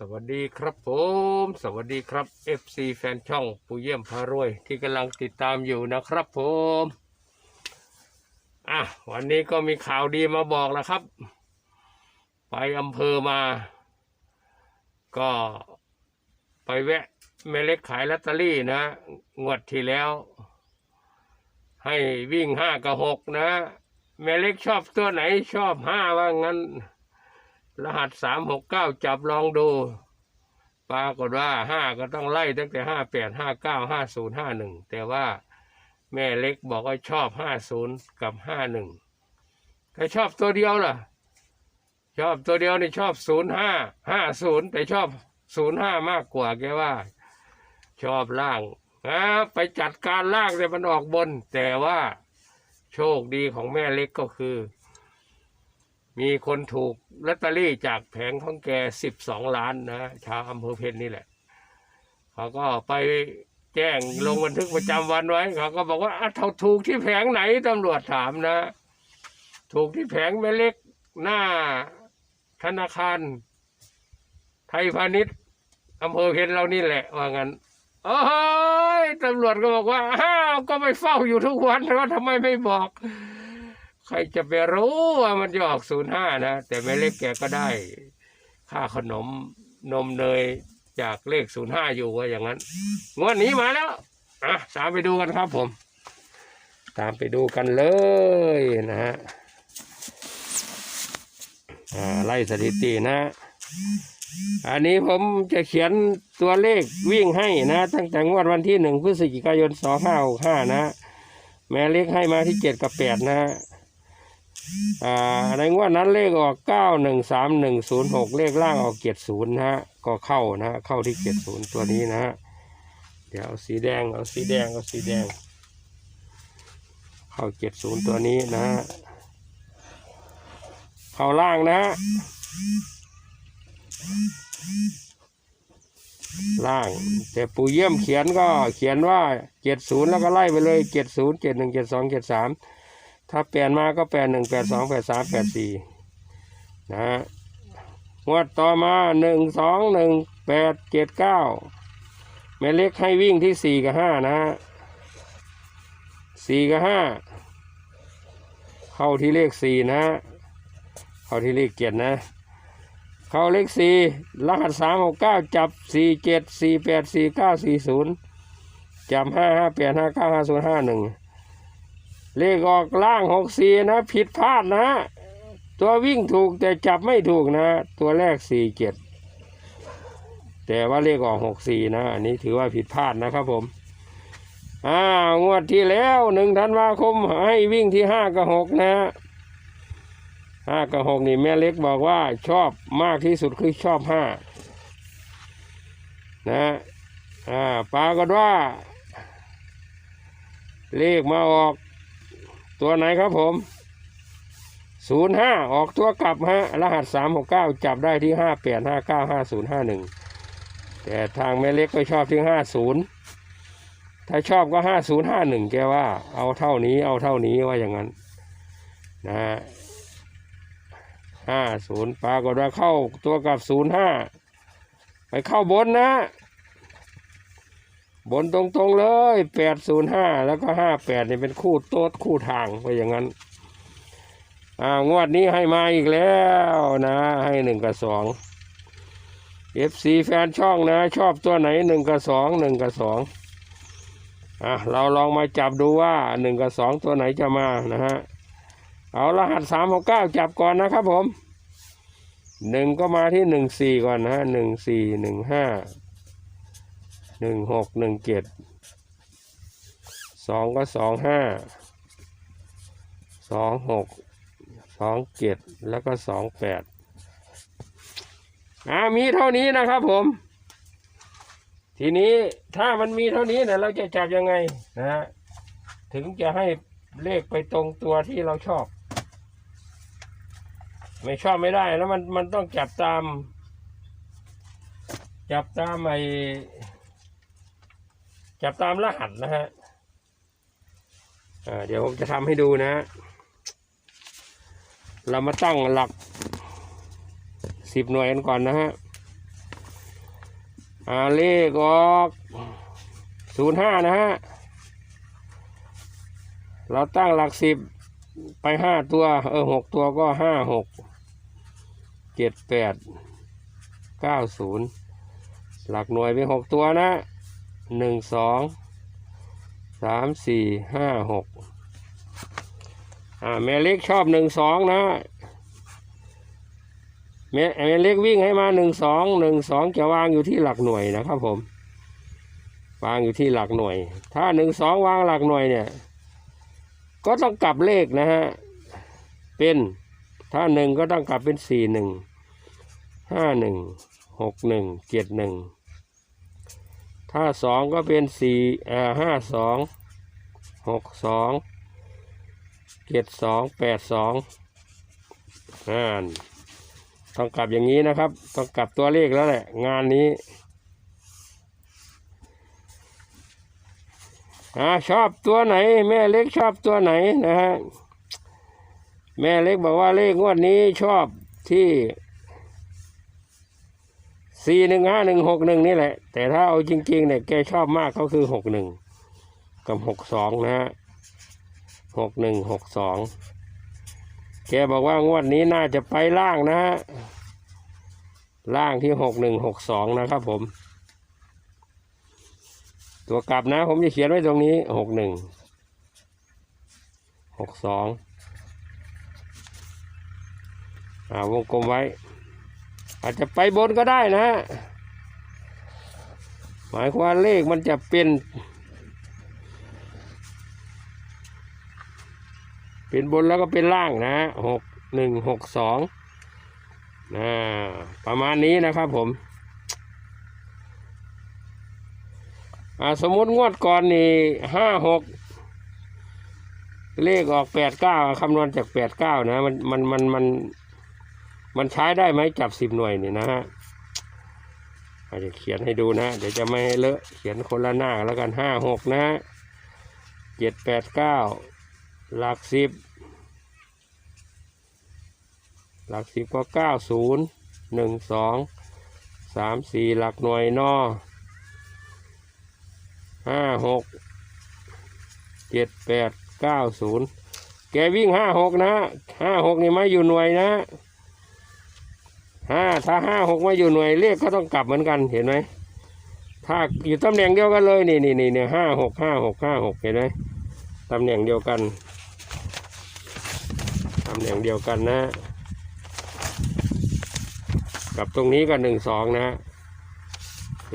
สวัสดีครับผม สวัสดีครับ FC แฟนช่องปูเยี่ยมพารวย ที่กำลังติดตามอยู่นะครับผมอะวันนี้ก็มีข่าวดีมาบอกแล้วครับ ไปอำเภอมา ก็ไปแวะแม่เล็กขายลอตเตอรี่นะ งวดที่แล้ว ให้วิ่งห้ากับหกนะ แม่เล็กชอบตัวไหนชอบห้าว่างั้น รหัสสามหกเก้าจับลองดู ปรากฏว่าห้าก็ต้องไล่ตั้งแต่ห้าแปดห้าเก้าห้าศูนย์ห้าหนึ่งแต่ว่าแม่เล็กบอกว่าชอบห้าศูนย์กับห้าหนึ่งใครชอบตัวเดียวล่ะ ชอบตัวเดียวนี่ชอบศูนย์ห้าห้าศูนย์แต่ชอบศูนย์ห้ามากกว่าแกว่า ชอบล่างอ่าไปจัดการล่างแต่มันออกบน แต่ว่าโชคดีของแม่เล็กก็คือ มีคนถูกลอตเตอรี่จากแผงของแกสิบสองล้านนะชาวอำเภอเพชรนี่แหละ เขาก็ไปแจ้งลงบันทึกประจำวันไว้ เขาก็บอกว่าอะเขาถูกที่แผงไหนตำรวจถามนะ ถูกที่แผงแม่เล็กหน้าธนาคาร ไทยพาณิชย์อำเภอเพชรเรานี่แหละ ว่างั้นโอ้ยตำรวจก็บอกว่าอ้าวก็ไปเฝ้าอยู่ทุกวันว่าทำไมไม่บอก ใครจะไปรู้ว่ามันจะออกศูนย์ห้านะ แต่แม่เล็กแกก็ได้ ค่าขนมนมเนยจากเลขศูนย์ห้าอยู่ว่าอย่างนั้นงวดนี้มาแล้วอะตามไปดูกันครับผม ตามไปดูกันเลยนะฮะอ่าไล่สถิตินะ อันนี้ผมจะเขียนตัวเลขวิ่งให้นะ ตั้งแต่งวดวันที่หนึ่งพฤศจิกายนสองห้าหกห้านะ แม่เลขให้มาที่เจ็ดกับแปดนะ ในงวดนั้นเลขออกเก้าหนึ่งสามหนึ่งศูนย์หกเลขล่างออกเจ็ดศูนย์นะฮะ ก็เข้านะฮะเข้าที่เจ็ดศูนย์ตัวนี้นะฮะ เดี๋ยวเอาสีแดงเอาสีแดงเอาสีแดง เข้าเจ็ดศูนย์ตัวนี้นะฮะ เข้าล่างนะฮะ ล่าง แต่ปู่เยี่ยมเขียนก็เขียนว่าเจ็ดศูนย์แล้วก็ไล่ไปเลยเจ็ดศูนย์เจ็ดหนึ่งเจ็ดสองเจ็ดสาม ถ้าแปดมาก็แปดหนึ่งแปดสองแปดสามแปดสี่นะฮะงวดต่อมาหนึ่งสองหนึ่งแปดเจ็ดเก้าแม่เล็กให้วิ่งที่สี่กับห้านะฮะสี่กับห้าเข้าที่เลขสี่นะฮะเข้าที่เลขเจ็ดนะ เข้าเลขสี่รหัสสามหกเก้าจับสี่เจ็ดสี่แปดสี่เก้าสี่ศูนย์จับห้าห้าแปดห้าเก้าห้าศูนย์ห้าหนึ่ง เลขออกล่างหกสี่นะ ผิดพลาดนะ ตัววิ่งถูกแต่จับไม่ถูกนะ ตัวแรกสี่เจ็ดแต่ว่าเลขออกหกสี่นะ อันนี้ถือว่าผิดพลาดนะครับผมอ่างวดที่แล้วหนึ่งธันวาคมให้วิ่งที่ห้ากับหกนะห้ากับหกนี่แม่เล็กบอกว่าชอบมากที่สุดคือชอบห้านะอ่าปากฏว่า เลขมาออก ตัวไหนครับผมศูนย์ห้าออกตัวกลับฮะรหัสสามหกเก้าจับได้ที่ห้าแปดห้าเก้าห้าศูนย์ห้าหนึ่งแต่ทางแม่เล็กก็ชอบที่ห้าศูนย์ถ้าชอบก็ห้าศูนย์ห้าหนึ่งแกว่า เอาเท่านี้เอาเท่านี้ว่าอย่างนั้นนะห้าศูนย์ปรากฏว่าเข้าตัวกับศูนย์ห้าไปเข้าบนนะ บนตรงๆเลยแปดศูนย์ห้าแล้วก็ห้าแปดนี่เป็นคู่โต๊ดคู่ทางไปอย่างนั้นอ่างวดนี้ให้มาอีกแล้วนะ ให้หนึ่งกับสองเอฟซีแฟนช่องนะ ชอบตัวไหนหนึ่งกับสองหนึ่งกับสองอะเราลองมาจับดูว่าหนึ่งกับสองตัวไหนจะมานะฮะเอารหัสสามหกเก้าจับก่อนนะครับผมหนึ่งก็มาที่หนึ่งสี่ก่อนนะฮะหนึ่งสี่หนึ่งห้า หนึ่งหกหนึ่งเจ็ดสองก็สองห้าสองหกสองเจ็ดแล้วก็สองแปดอ่ามีเท่านี้นะครับผม ทีนี้ถ้ามันมีเท่านี้เนี่ยเราจะจับยังไงนะฮะถึงจะให้เลขไปตรงตัวที่เราชอบ ไม่ชอบไม่ได้แล้วมันมันต้องจับตาม จับตามไอ จับตามรหัสนะฮะเดี๋ยวผมจะทำให้ดูนะฮะเรามาตั้งหลักสิบหน่วยกันก่อนนะฮะอาเลขออกศูนย์ห้านะฮะ เราตั้งหลักสิบไปห้าตัว เออหกตัวก็ห้าหกเจ็ดแปดเก้าศูนย์หลักหน่วยเป็นหกตัวนะ หนึ่งสองสามสี่ห้าหกอ่าแม่เล็กชอบหนึ่งสองนะแม่แม่เล็กวิ่งให้มาหนึ่งสองหนึ่งสองจะวางอยู่ที่หลักหน่วยนะครับผม วางอยู่ที่หลักหน่วย ถ้าหนึ่งสองวางหลักหน่วยเนี่ย ก็ต้องกลับเลขนะฮะเป็นถ้าหนึ่งก็ต้องกลับเป็นสี่หนึ่งห้าหนึ่งหกหนึ่งเจ็ดหนึ่ง ถ้าสองก็เป็นสี่อ่าห้าสองหกสองเจ็ดสองแปดสองอ่านต้องกลับอย่างนี้นะครับ ต้องกลับตัวเลขแล้วแหละ งานนี้อ่าชอบตัวไหน แม่เล็กชอบตัวไหนนะฮะแม่เล็กบอกว่าเลขงวดนี้ชอบที่ สี่หนึ่งห้าหนึ่งหกหนึ่งนี่แหละ แต่ถ้าเอาจริงๆเนี่ยแกชอบมากก็คือหกหนึ่งกับหกสองนะฮะหกหนึ่งหกสองแกบอกว่างวดนี้น่าจะไปล่างนะฮะล่างที่หกหนึ่งหกสองนะครับผม ตัวกลับนะ ผมจะเขียนไว้ตรงนี้หกหนึ่งหกสองอ่าวงกลมไว้ อาจจะไปบนก็ได้นะ หมายความเลขมันจะเป็น เป็นบนแล้วก็เป็นล่างนะหกหนึ่งหกสองนะประมาณนี้นะครับผมสมมติงวดก่อนนี่ห้าหกเลขออกแปดเก้าคำนวณจากแปดเก้านะมันมันมันมัน มันใช้ได้ไหมจับสิบหน่วยนี่นะฮะอาจจะเขียนให้ดูนะ เดี๋ยวจะไม่ให้เลอะ เขียนคนละหน้าแล้วกันห้าหกนะเจ็ดแปดเก้าหลักสิบหลักสิบก็เก้าศูนย์หนึ่งสองสามสี่หลักหน่วยนอห้าหกเจ็ดแปดเก้าศูนย์แกวิ่งห้าหกนะห้าหกนี่ไม่อยู่หน่วยนะ ห้าถ้าห้าหกม่อยู่หน่วยเลขก็ต้องกลับเหมือนกันเห็นไหมถ้าอยู่ตำแหน่งเดียวกันเลยนี่นี่นี่เนี่ยห้าหกห้าหกห้าหกเห็นไหมตำแหน่งเดียวกันตำแหน่งเดียวกันนะ กับตรงนี้ก็หนึ่งสองนะ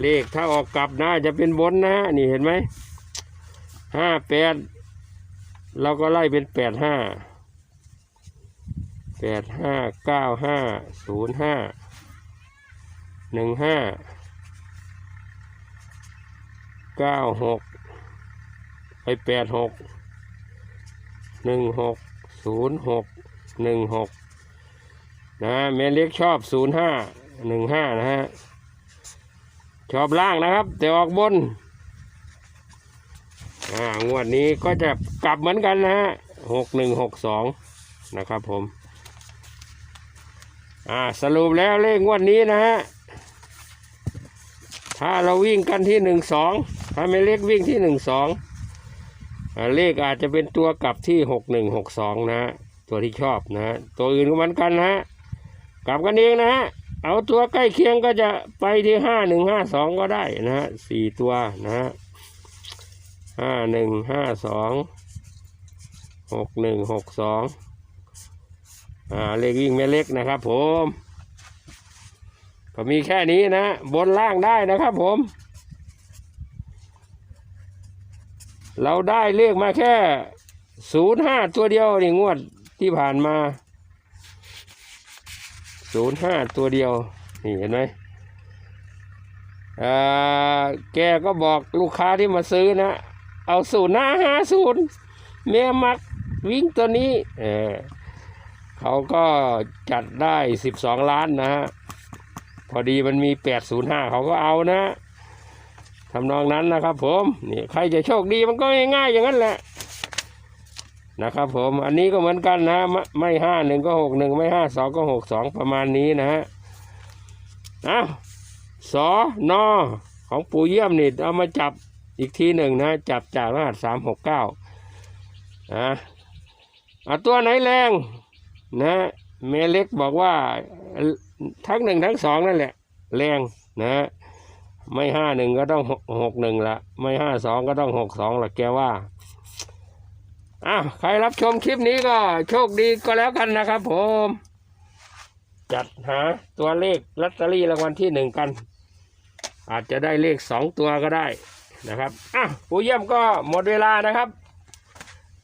เลขถ้าออกกลับนะจะเป็นบนนะนี่เห็นไหมห้าแปดเราก็ไล่เป็นแปดห้า แปดห้าเก้าห้าศูนย์ห้าหนึ่งห้าเก้าหกไปแปดหกหนึ่งหกศูนย์หกหนึ่งหกนะแม่เล็กชอบศูนย์ห้าหนึ่งห้านะฮะ ชอบล่างนะครับ แต่ออกบนอ่างวดนี้ก็จะกลับเหมือนกันนะฮะหกหนึ่งหกสองนะครับผม อ่าสรุปแล้วเลขงวดนี้นะฮะถ้าเราวิ่งกันที่หนึ่งสองถ้าไม่เล็กวิ่งที่หนึ่งสองเลขอาจจะเป็นตัวกลับที่หกหนึ่งหกสองนะฮะตัวที่ชอบนะฮะตัวอื่นก็เหมือนกันนะฮะกลับกันเองนะฮะเอาตัวใกล้เคียงก็จะไปที่ห้าหนึ่งห้าสองก็ได้นะฮะสี่ตัวนะฮะห้าหนึ่งห้าสองหกหนึ่งหกสอง อ่าเลขวิ่งไม่เล็กนะครับผมก็มีแค่นี้นะ บนล่างได้นะครับผม เราได้เลขมาแค่ศูนย์ห้าตัวเดียวนี่งวดที่ผ่านมาศูนย์ห้าตัวเดียว นี่เห็นไหมอ่าแกก็บอกลูกค้าที่มาซื้อนะ เอาศูนย์หน้าห้าศูนย์เมียมักวิ่งตัวนี้ เออ เขาก็จัดได้สิบสองล้านนะฮะ พอดีมันมีแปดศูนย์ห้าเขาก็เอานะทำนองนั้นนะครับ ผมนี่ใครจะโชคดีมันก็ง่ายๆอย่างนั้นแหละนะครับผมอันนี้ก็เหมือนกันนะไม่ห้าหนึ่งก็หกหนึ่งไม่ห้าสองก็หกสองประมาณนี้นะฮะเอาสอนอของปู่เยี่ยมนี่เอามาจับอีกทีหนึ่งนะ จับจากรหัสสามหกเก้าอะตัวไหนแรง นะเมเล็กบอกว่าทั้งหนึ่งทั้งสองนั่นแหละ แรงนะไม่ห้าหนึ่งก็ต้องหกหนึ่งละไม่ห้าสองก็ต้องหกสองละแกว่าอ้าวใครรับชมคลิปนี้ก็โชคดีก็แล้วกันนะครับผม จัดหาตัวเลขลอตเตอรี่รางวัลที่หนึ่งกัน อาจจะได้เลขสองตัวก็ได้นะครับอะผู้เยี่ยมก็หมดเวลานะครับ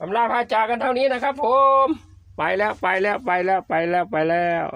อำลาพาจากันเท่านี้นะครับผม ไปแล้วไปแล้วไปแล้วไปแล้วไปแล้ว